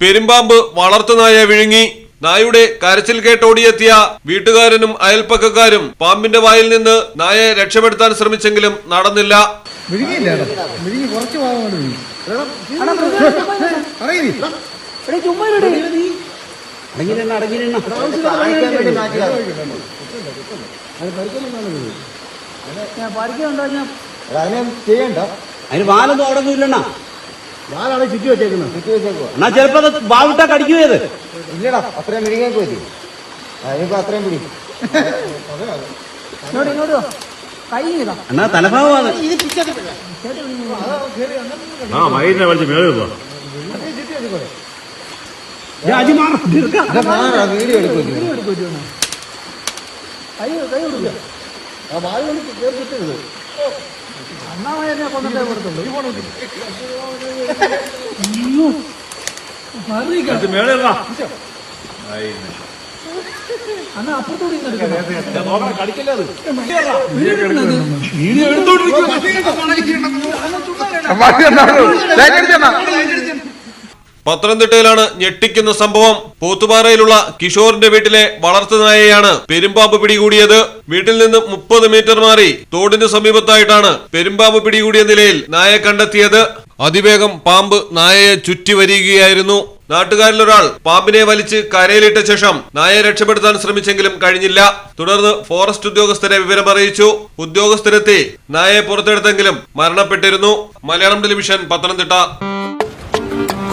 പെരുമ്പാമ്പ് വളർത്തുനായ വിഴുങ്ങി. നായുടെ കരച്ചിൽ കേട്ടോടിയെത്തിയ വീട്ടുകാരനും അയൽപ്പക്കക്കാരും പാമ്പിന്റെ വായിൽ നിന്ന് നായയെ രക്ഷപ്പെടുത്താൻ ശ്രമിച്ചെങ്കിലും നടന്നില്ല. അതിനെ ചെയ്യണ്ട. അതിന് വാലൊന്നും അവിടെ ഒന്നും ഇല്ലണ്ണ. വാലാണ് ചുറ്റി വെച്ചേക്കുന്നത്. ചുറ്റി വെച്ചേക്കുക എന്നാ ചിലപ്പോ അത് വാവിട്ടാ കടിക്കുവേത് ഇല്ലടാ അത്രയും പിടിക്കാൻ പോയി അതിനിപ്പോ അത്രയും പിടി. എന്നാ തലഭാവമാണ് ആ വൈകിട്ട് വലിച്ച് മേളിൽ പോ വീഡിയോ എടുക്കും ആ വായു കൊണ്ട് കയറി ചുറ്റരുത് വലിച്ച് മേളിൽ വാ പത്തനംതിട്ടയിലാണ് ഞെട്ടിക്കുന്ന സംഭവം. പോത്തുപാറയിലുള്ള കിഷോറിന്റെ വീട്ടിലെ വളർത്തുനായയാണ് പെരുമ്പാമ്പ് പിടികൂടിയത്. വീട്ടിൽ നിന്ന് മുപ്പത് മീറ്റർ മാറി തോടിന് സമീപത്തായിട്ടാണ് പെരുമ്പാമ്പ് പിടികൂടിയ നിലയിൽ നായ കണ്ടെത്തിയത്. അതിവേഗം പാമ്പ് നായയെ ചുറ്റി വരികയായിരുന്നു. നാട്ടുകാരിലൊരാൾ പാമ്പിനെ വലിച്ച് കരയിലിട്ട ശേഷം നായയെ രക്ഷപ്പെടുത്താൻ ശ്രമിച്ചെങ്കിലും കഴിഞ്ഞില്ല. തുടർന്ന് ഫോറസ്റ്റ് ഉദ്യോഗസ്ഥരെ വിവരമറിയിച്ചു ഉദ്യോഗസ്ഥരെത്തി നായയെ പുറത്തെടുത്തെങ്കിലും മരണപ്പെട്ടിരുന്നു. മലയാളം ടെലിവിഷൻ പത്തനംതിട്ട.